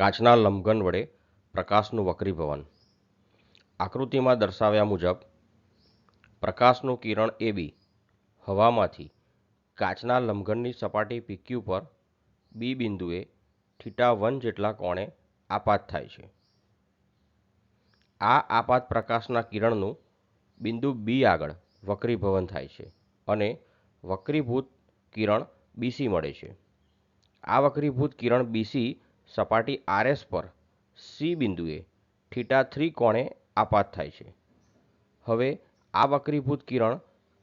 કાચના લંબઘન વડે પ્રકાશનું વક્રીભવન. આકૃતિમાં દર્શાવ્યા મુજબ, પ્રકાશનું કિરણ એ બી હવામાંથી કાચના લંબઘનની સપાટી પીક્યુ પર બી બિંદુએ થીટા વન જેટલા કોણે આપાત થાય છે. આ આપાત પ્રકાશના કિરણનું બિંદુ બી આગળ વક્રીભવન થાય છે અને વક્રીભૂત કિરણ બીસી મળે છે. આ વક્રીભૂત કિરણ બીસી સપાટી આરએસ પર સી બિંદુએ થીટા થ્રી કોણે આપાત થાય છે. હવે આ વક્રીભૂત કિરણ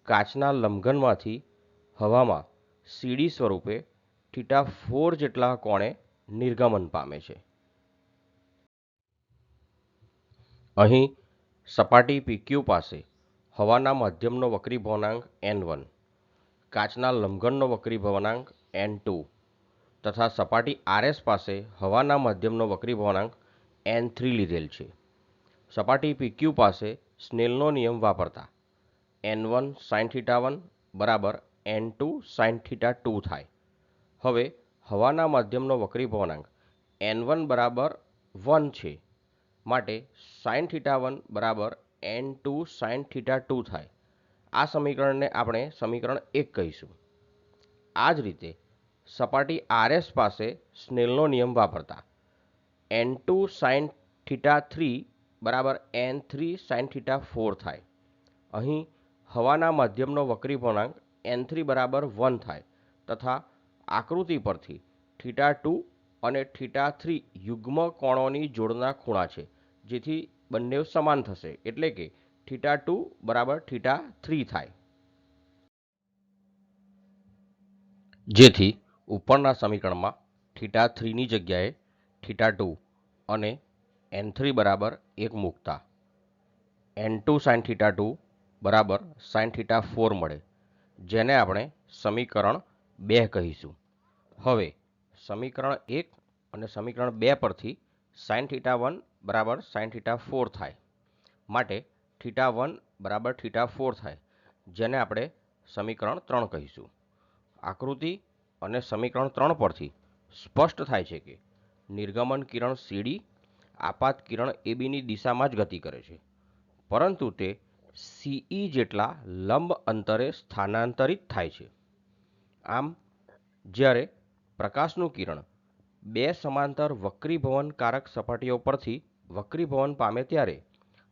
કાચના લંઘનમાંથી હવામાં સીડી સ્વરૂપે થીટા ફોર જેટલા કોણે નિર્ગમન પામે છે. અહીં સપાટી પીક્યુ પાસે હવાના માધ્યમનો વક્રીભવનાંક એન વન, કાચના લંઘનનો વક્રી ભવનાંક એન ટુ તથા સપાટી આરએસ પાસે હવાના માધ્યમનો વક્રીભવનાંક એન થ્રી લીધેલ છે. સપાટી પીક્યુ પાસે સ્નેલનો નિયમ વાપરતા N one sine theta one બરાબર N two sine theta two થાય. હવે હવાના માધ્યમનો વક્રીભવનાંક એન વન બરાબર વન છે માટે સાઇન થીટા વન બરાબર N two sine theta two થાય. આ સમીકરણને આપણે સમીકરણ એક કહીશું. આ જ રીતે સપાટી આરએસ પાસે સ્નેલનો નિયમ વાપરતા. N two sine theta three બરાબર N three sine theta four થાય. અહીં હવાના માધ્યમનો વક્રીભવનાંક એન થ્રી બરાબર વન થાય તથા આકૃતિ પરથી થીટા ટુ અને થીટા થ્રી યુગ્મ કોણોની જોડના ખૂણા છે, જેથી બંને સમાન થશે. એટલે કે થીટા ટુ બરાબર થીટા થ્રી થાય. જેથી ઉપરના સમીકરણમાં થીટા થ્રીની જગ્યાએ થીટા ટુ અને એન થ્રી બરાબર એક મૂકતા. N two sine theta two બરાબર સાઇન થીટા ફોર મળે, જેને આપણે સમીકરણ બે કહીશું. હવે સમીકરણ એક અને સમીકરણ બે પરથી સાઇન થીટા વન બરાબર સાઇન થીટા ફોર થાય. માટે થીટા વન બરાબર થીટા ફોર થાય, જેને આપણે સમીકરણ ત્રણ કહીશું. આકૃતિ અને સમીકરણ ત્રણ પરથી સ્પષ્ટ થાય છે કે નિર્ગમન કિરણ સીડી આપાત કિરણ એબીની દિશામાં જ ગતિ કરે છે. પરંતુ તે સીઈ જેટલા લંબ અંતરે સ્થાનાંતરિત થાય છે. આમ, જ્યારે પ્રકાશનું કિરણ બે સમાંતર વક્રીભવનકારક સપાટીઓ પરથી વક્રીભવન પામે ત્યારે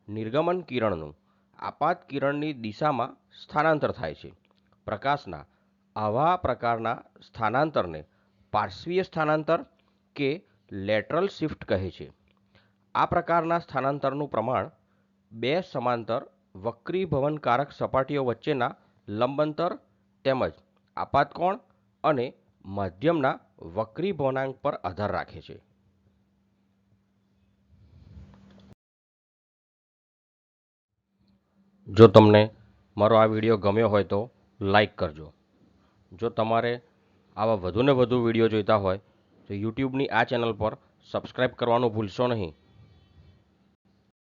નિર્ગમન કિરણનું આપાત કિરણની દિશામાં સ્થાનાંતર થાય છે. પ્રકાશના આવા પ્રકારના સ્થાનાંતરને પાર્શ્વીય સ્થાનાંતર કે લેટરલ શિફ્ટ કહે છે. આ પ્રકારના સ્થાનાંતરનું પ્રમાણ બે સમાંતર વક્રીભવનકારક સપાટીઓ વચ્ચેના લંબંતર તેમજ આપાતકોણ અને માધ્યમના વક્રીભવનાંક પર આધાર રાખે છે. જો તમને મારો આ વીડિયો ગમ્યો હોય તો લાઈક કરજો. જો તમારે આવા વધુને વધુ વીડિયો જોઈતા હોય, તો યુટ્યુબની આ ચેનલ પર સબસ્ક્રાઈબ કરવાનું ભૂલશો નહીં.